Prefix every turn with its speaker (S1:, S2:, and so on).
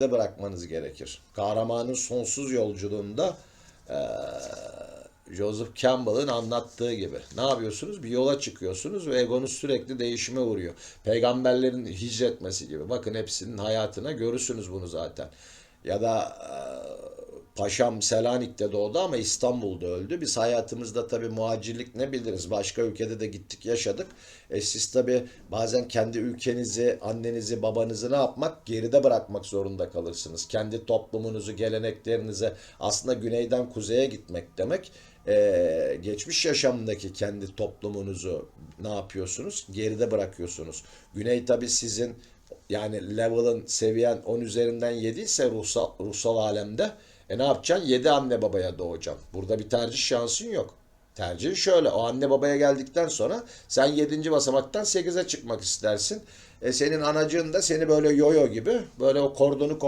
S1: de bırakmanız gerekir. Kahramanın sonsuz yolculuğunda eee, Joseph Campbell'ın anlattığı gibi. Ne yapıyorsunuz? Bir yola çıkıyorsunuz ve egonuz sürekli değişime uğruyor. Peygamberlerin hicretmesi gibi. Bakın hepsinin hayatına görürsünüz bunu zaten. Ya da eee, Paşam Selanik'te doğdu ama İstanbul'da öldü. Biz hayatımızda tabii muhacirlik ne biliriz? Başka ülkede de gittik yaşadık. E siz tabii bazen kendi ülkenizi, annenizi, babanızı ne yapmak? Geride bırakmak zorunda kalırsınız. Kendi toplumunuzu, geleneklerinize aslında güneyden kuzeye gitmek demek. E, geçmiş yaşamındaki kendi toplumunuzu ne yapıyorsunuz? Geride bırakıyorsunuz. Güney tabii sizin yani level'ın seviyen 10 üzerinden 7 ise ruhsal, ruhsal alemde e ne yapacaksın? 7 anne babaya doğacaksın. Burada bir tercih şansın yok. Tercihin şöyle. O anne babaya geldikten sonra sen 7. basamaktan 8'e çıkmak istersin. E senin anacığın da seni böyle yoyo gibi böyle o kordonu